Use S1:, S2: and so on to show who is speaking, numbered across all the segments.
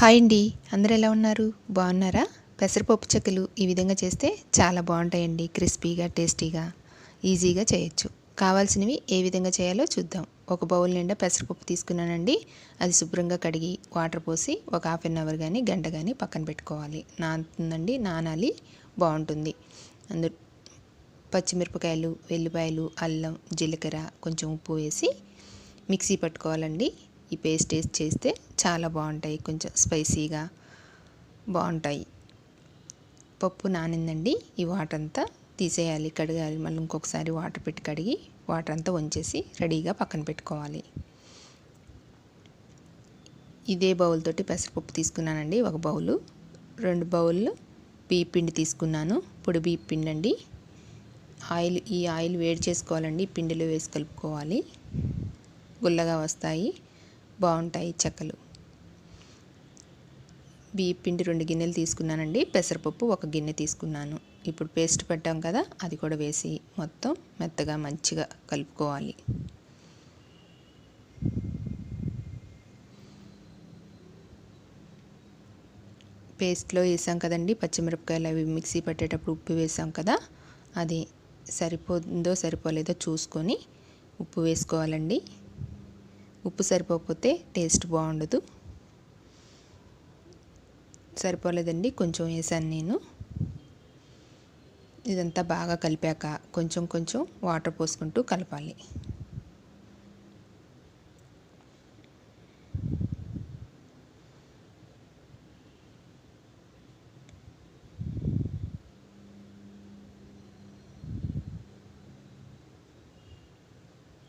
S1: Hi అండి. అందరు ఎలా ఉన్నారు? బాగున్నారా? పెసరపప్పు చెక్కలు ఈ విధంగా చేస్తే చాలా బాగుంటాయండి. క్రిస్పీగా టేస్టీగా ఈజీగా చేయొచ్చు. కావాల్సినవి ఏ విధంగా చేయాలో చూద్దాం. ఒక బౌల్ నిండా పెసరపప్పు తీసుకున్నానండి. అది శుభ్రంగా కడిగి వాటర్ పోసి ఒక హాఫ్ అన్ అవర్ కానీ గంట కానీ పక్కన పెట్టుకోవాలి. నానుతుందండి నానాలి బాగుంటుంది. అందు పచ్చిమిరపకాయలు వెల్లిపాయలు అల్లం జీలకర్ర కొంచెం ఉప్పు వేసి మిక్సీ పట్టుకోవాలండి. ఈ పేస్ట్ వేసి చేస్తే చాలా బాగుంటాయి. కొంచెం స్పైసీగా బాగుంటాయి. పప్పు నానిందండి. ఈ వాటర్ అంతా తీసేయాలి కడగాలి. మళ్ళీ ఇంకొకసారి వాటర్ పెట్టి కడిగి వాటర్ అంతా వంచేసి రెడీగా పక్కన పెట్టుకోవాలి. ఇదే బౌల్ తోటి పెసరపప్పు తీసుకున్నానండి ఒక బౌలు. రెండు బౌళ్ళు బియ్య పిండి తీసుకున్నాను. పొడి బియ్య పిండి అండి ఆయిల్ ఈ ఆయిల్ వేడి చేసుకోవాలండి. పిండిలో వేసి కలుపుకోవాలి. గుల్లగా వస్తాయి. బాగుంటాయి చెక్కలు. బియ్య పిండి రెండు గిన్నెలు తీసుకున్నానండి. పెసరపప్పు ఒక గిన్నె తీసుకున్నాను. ఇప్పుడు పేస్ట్ పెట్టాం కదా అది కూడా వేసి మొత్తం మెత్తగా మంచిగా కలుపుకోవాలి. పేస్ట్లో వేసాం కదండి పచ్చిమిరపకాయలు అవి మిక్సీ పట్టేటప్పుడు ఉప్పు వేసాం కదా అది సరిపోతుందో సరిపోలేదో చూసుకొని ఉప్పు వేసుకోవాలండి. ఉప్పు సరిపోకపోతే టేస్ట్ బాగుండదు. సరిపోలేదండి కొంచెం వేసాను నేను. ఇదంతా బాగా కలిపాక కొంచెం కొంచెం వాటర్ పోసుకుంటూ కలపాలి.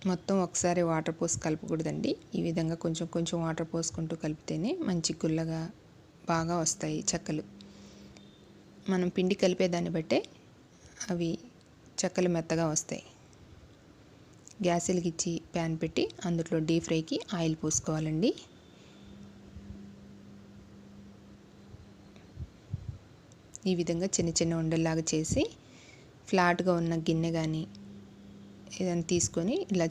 S1: మొత్తం ఒకసారి వాటర్ పోసి కలపకూడదండి. ఈ విధంగా కొంచెం కొంచెం వాటర్ పోసుకుంటూ కలిపితేనే మంచి గుల్లగా బాగా వస్తాయి చెక్కలు. మనం పిండి కలిపేదాన్ని బట్టే అవి చెక్కలు మెత్తగా వస్తాయి. గ్యాస్ వెలిగించి ప్యాన్ పెట్టి అందులో డీప్ ఫ్రైకి ఆయిల్ పోసుకోవాలండి. ఈ విధంగా చిన్న చిన్న ఉండల్లాగా చేసి ఫ్లాట్గా ఉన్న గిన్నె కానీ ఏదైనా తీసుకొని ఇలా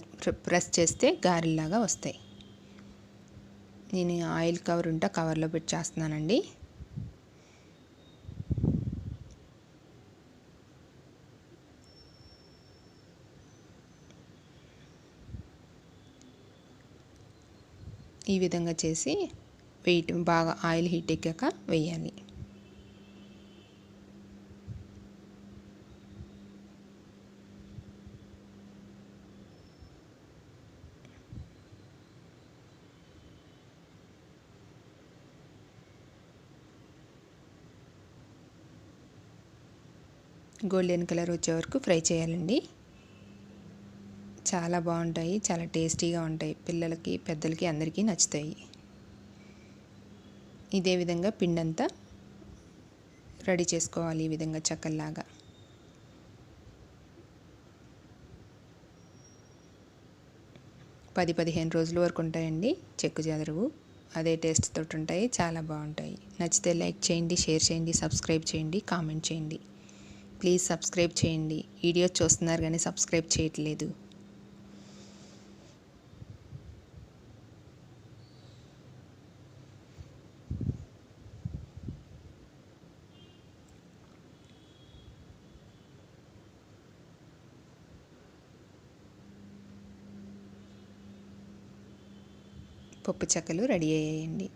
S1: ప్రెస్ చేస్తే గారెల్లాగా వస్తాయి. నేను ఆయిల్ కవర్ ఉంటే కవర్లో పెట్టి చేస్తున్నానండి ఈ విధంగా చేసి వెయిట్ బాగా ఆయిల్ హీట్ ఎక్కాక వేయాలి. గోల్డెన్ కలర్ వచ్చే వరకు ఫ్రై చేయాలండి. చాలా బాగుంటాయి చాలా టేస్టీగా ఉంటాయి. పిల్లలకి పెద్దలకి అందరికీ నచ్చుతాయి. ఇదే విధంగా పిండంతా రెడీ చేసుకోవాలి ఈ విధంగా చక్కల్లాగా. పది పదిహేను రోజుల వరకు ఉంటాయండి చెక్కు చెదరువు అదే టేస్ట్ తోటి ఉంటాయి చాలా బాగుంటాయి. నచ్చితే లైక్ చేయండి షేర్ చేయండి సబ్స్క్రైబ్ చేయండి కామెంట్ చేయండి. ప్లీజ్ సబ్స్క్రైబ్ చేయండి. వీడియోస్ చూస్తున్నారు కానీ సబ్స్క్రైబ్ చేయట్లేదు. పప్పు చెక్కలు రెడీ అయ్యాయండి